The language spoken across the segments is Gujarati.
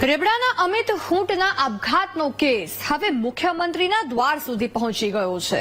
રેબડાના અમિત હુંટના આપઘાતનો કેસ હવે મુખ્યમંત્રીના દ્વાર સુધી પહોંચી ગયો છે.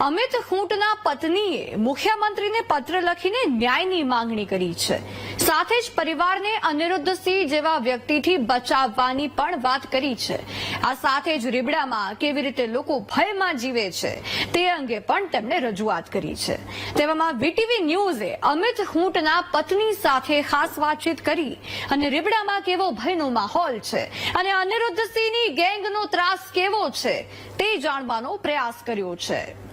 અમિત હુંટના પત્નીએ મુખ્યમંત્રીને પત્ર લખીને ન્યાયની માંગણી કરી છે. સાથે જ પરિવારને અનિરુદ્ધસિંહ જેવા વ્યક્તિથી બચાવવાની પણ વાત કરી છે. આ સાથે જ રીબડામાં કેવી રીતે લોકો ભયમાં જીવે છે તે અંગે પણ તેમણે રજૂઆત કરી છે. તેવામાં વીટીવી ન્યૂઝે અમિત હુંટના પત્ની સાથે ખાસ વાતચીત કરી અને રીબડામાં કેવો ભયનો માહોલ છે. અને અનિરુદ્ધસિંહની ગેંગનો ત્રાસ કેવો છે તે જાણવાનો પ્રયાસ કર્યો છે.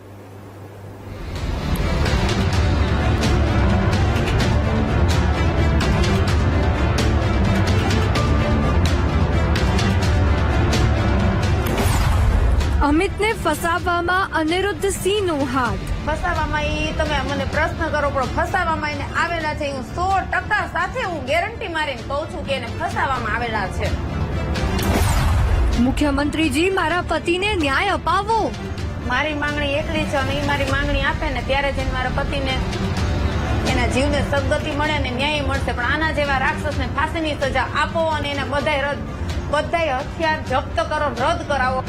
અમિતને ફસાવવામાં અનિરુદ્ધ સિંહનો હાથ. ફસાવામાં એ તમે મને પ્રશ્ન કરો પણ ફસાવામાં એને આવેલા છે. હું સો ટકા સાથે હું ગેરંટી મારીને કહું છું કે એને ફસાવામાં આવેલા છે. મુખ્યમંત્રીજી મારા પતિને ન્યાય અપાવો. મારી માંગણી એટલી છે અને એ મારી માંગણી આપે ને ત્યારે જઈને મારા પતિને એના જીવને સદગતિ મળે અને ન્યાય મળશે. પણ આના જેવા રાક્ષસને ફાંસીની સજા આપો અને એને બધાય રદ બધાય હથિયાર જપ્ત કરો રદ કરાવો.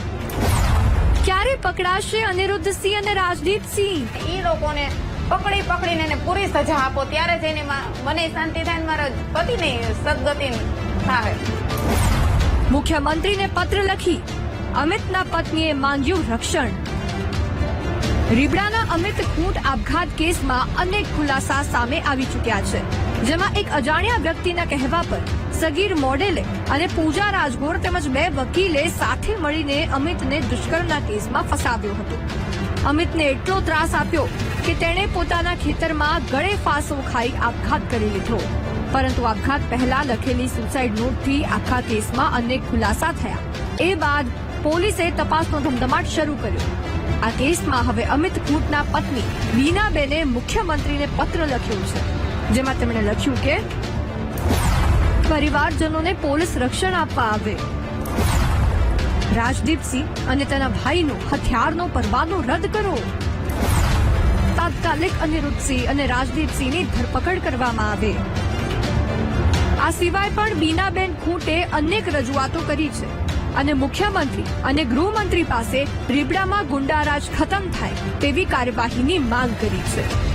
ક્યારે પકડાશે અનિરુદ્ધ સિંહ અને રાજદીપ સિંહ? એ લોકોને પકડી પકડીને એને પૂરી સજા આપો ત્યારે જઈને મને શાંતિ થાય મારા પતિને સદગતિ થાય. મુખ્યમંત્રીને પત્ર લખી અમિતના પત્નીએ માંગ્યું રક્ષણ. રીબડાના અમિત ખૂંટ આપઘાત કેસમાં અનેક ખુલાસા સામે આવી ચૂક્યા છે જેમાં એક અજાણ્યા વ્યક્તિના કહેવા પર સગીર મોડેલે અને પૂજા રાજગોર તેમજ બે વકીલે સાથે મળીને અમિતને દુષ્કર્મના કેસમાં ફસાવ્યો હતો. અમિતને એટલો ત્રાસ આપ્યો કે તેણે પોતાના ખેતરમાં ગળે ફાંસો ખાઈ આપઘાત કરી લીધો. પરંતુ આપઘાત પહેલા લખેલી સુસાઇડ નોટથી આખા કેસમાં અનેક ખુલાસા થયા. એ બાદ પોલીસે તપાસનો ધમધમાટ શરૂ કર્યો. આ કેસમાં હવે અમિત કૂટના પત્ની બીનાબેને મુખ્યમંત્રીને પત્ર લખ્યો છે. જેમાં તેમણે લખ્યું કે પરિવારજનોને પોલીસ રક્ષણ આપવા આવે. રાજદીપસિંહ અને તેના ભાઈનો હથિયારનો પરવાનો રદ કરો. તાત્કાલિક અનિરુદ્ધસિંહ અને રાજદીપસિંહની ધરપકડ કરવામાં આવે. આ સિવાય પણ બીનાબેન ખૂંટે અનેક રજૂઆતો કરી છે અને મુખ્યમંત્રી અને ગૃહમંત્રી પાસે રીબડામાં ગુંડારાજ ખતમ થાય તેવી કાર્યવાહીની માંગ કરી છે.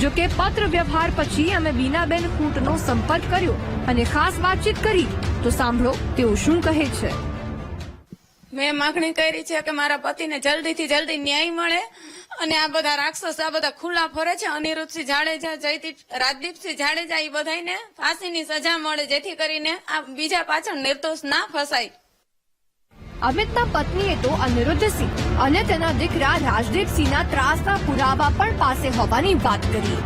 જો કે પત્ર વ્યવહાર પછી અમે બીનાબેન ખૂંટનો સંપર્ક કર્યો અને ખાસ વાતચીત કરી, તો સાંભળો તેઓ શું કહે છે. મેં માગણી કરી છે કે મારા પતિને જલ્દીથી જલ્દી ન્યાય મળે અને આ બધા રાક્ષસ, આ બધા ખુલ્લા ફરે છે. અનિરુદ્ધસિંહ જાડેજા, જયદીપ, રાજદીપસિંહ જાડેજા એ બધાને ફાંસીની સજા મળે, જેથી કરીને આ બીજા પાછળ નિર્દોષ ના ફસાય. અમિતના પત્નીએ તો અનિરુદ્ધસિંહ અને તેના દીકરા રાજદીપસિંહના ત્રાસના પુરાવા પણ પાસે હોવાની વાત કરી.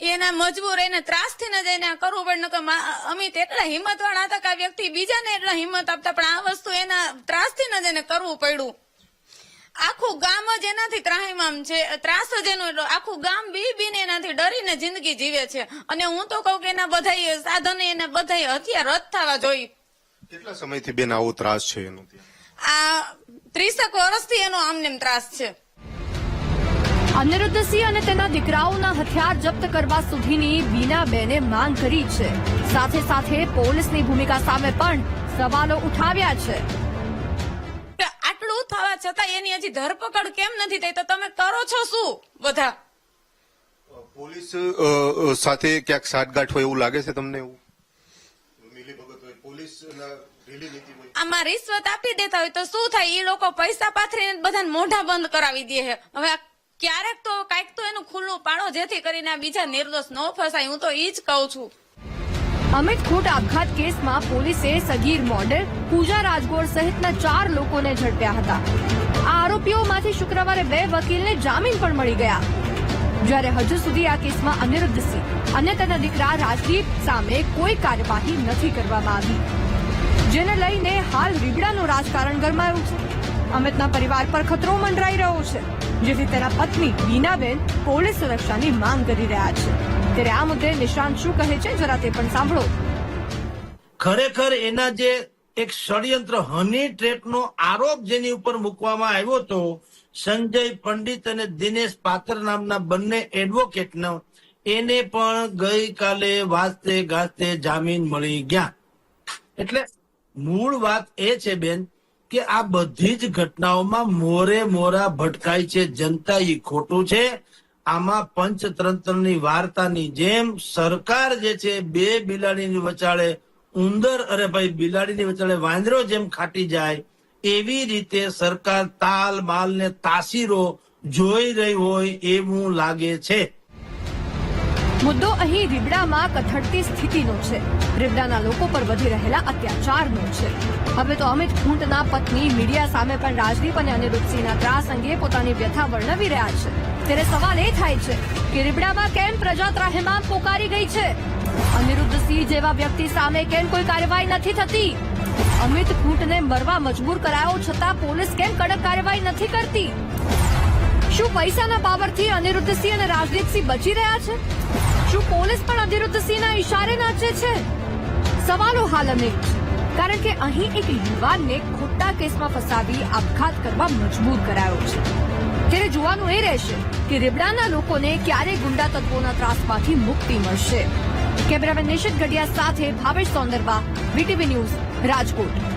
એના મજબૂર એને ત્રાસથી ન જઈને કરવું પડે મા- અમિત એટલા હિંમત વાળા હતા કે આ વ્યક્તિ બીજાને એટલા હિંમત આપતા, પણ આ વસ્તુ એના ત્રાસથી ન જઈને કરવું પડ્યું. આખું ગામ જ એનાથી ત્રાહીમામ છે, ત્રાસ જ એનો એટલો આખું ગામ બી બીને એનાથી ડરીને જિંદગી જીવે છે. અને હું તો કહું કે એના બધા સાધન એને બધા હથિયાર રદ થવા જોઈએ. કેટલા સમયથી બેન આવો ત્રાસ છે એનો? આ ત્રીસેક વર્ષથી એનો આમનેમ ત્રાસ છે. અનિરુદ્ધસિંહ અને તેના દીકરાઓના હથિયાર જપ્ત કરવા સુધીની બીનાબેને માંગ કરી છે. સાથે સાથે પોલીસની ભૂમિકા સામે પણ સવાલો ઉઠાવ્યા છે. કે આટલું થવા છતાં એની હજી ધરપકડ કેમ નથી થઈ? તો તમે કરો છો શું બધા? પોલીસ સાથે ક્યાંક સાટગાંઠ હોય એવું લાગે છે તમને એવું મિલીભગત હોય પોલીસ ઢીલી નીતિ હોય આમાં રિશ્વત આપી દેતા હોય તો શું થાય? એ લોકો પૈસા પાથરીને બધાને મોઢા બંધ કરાવી દે છે. હવે ક્યારેક તો કાંઈક તો એનું ખુલ્લું પાડો જેથી કરીને આ બીજા નિર્દોષ ન ફસાય. હું તો એ જ કહું છું. અમિત ખૂટ આપઘાત કેસમાં પોલીસે સગીર મોડેલ પૂજા રાજગોર સહિતના ચાર લોકોને ઝડપ્યા હતા. આ આરોપીઓમાંથી શુક્રવારે બે વકીલને જામીન પણ મળી ગયા. જ્યારે હજુ સુધી આ કેસમાં અનિરુદ્ધસિંહ અને તેના દીકરા રાજદીપ સામે કોઈ કાર્યવાહી નથી કરવામાં આવી. જેને લઈને હાલ રીગડાનું રાજકારણ ગરમાયું છે. અમિતના પરિવાર પર ખતરો મંડરાઈ રહ્યો છે, જેથી તેના પત્ની બીનાબેન પોલીસ સુરક્ષાની માંગ કરી રહ્યા છે. ત્યારે આ મુદ્દે નિશાંત શું કહે છે, જરા તે પણ સાંભળો. ખરેખર એના જે એક ષડયંત્ર હની ટ્રેપનો આરોપ જેની ઉપર મૂકવામાં આવ્યો હતો, સંજય પંડિત અને દિનેશ પાથર નામના બંને એડવોકેટનો, એને પણ ગઈકાલે વાસ્તે ગાસ્તે જામીન મળી ગયા. એટલે મૂળ વાત એ છે, બેન, કે આ બધી જ ઘટનાઓમાં મોરે મોરા ભટકાય છે. જનતા એ ખોટું છે. આમાં પંચતંત્રની વાર્તાની જેમ સરકાર જે છે, બે બિલાડીની વચાળે ઉંદર અરે ભાઈ બિલાડીની વચાળે વાંદરો જેમ ખાટી જાય, એવી રીતે સરકાર તાલ માલ ને તાસીરો જોઈ રહી હોય એવું લાગે છે. મુદ્દો અહીં રીબડામાં કથળતી સ્થિતિનો છે. રીબડાના લોકો પર વધી રહેલા અત્યાચારનો છે. હવે તો અમિત ખૂંટના પત્ની મીડિયા સામે પણ રાજદીપ અને અનિરુદ્ધસિંહના ત્રાસ અંગે પોતાની વ્યથા વર્ણવી રહ્યા છે. ત્યારે સવાલ એ થાય છે કે રીબડામાં કેમ પ્રજા ત્રાહિમામ પોકારી ગઈ છે? અનિરુદ્ધસિંહ જેવા વ્યક્તિ સામે કેમ કોઈ કાર્યવાહી નથી થતી? અમિત ખૂંટને મરવા મજબૂર કરાયો છતાં પોલીસ કેમ કડક કાર્યવાહી નથી કરતી? શું પૈસાના પાવરથી અનિરુદ્ધસિંહ અને રાજદીપસિંહ બચી રહ્યા છે? શું પોલીસ પણ અનિરુદ્ધસિંહના ઈશારે નાચે છે? સવાલો હાલ અનેક છે કારણ કે અહીં એક યુવાનને ખોટા કેસમાં ફસાવી આપઘાત કરવા મજબૂર કરાયો છે. ત્યારે જોવાનું એ રહેશે કે રીબડાના લોકોને ક્યારે ગુંડા તત્વોના ત્રાસમાંથી મુક્તિ મળશે. કેમેરામેન નિશિત ગઢિયા સાથે ભાવેશ સોંદરવા વીટીવી ન્યૂઝ રાજકોટ.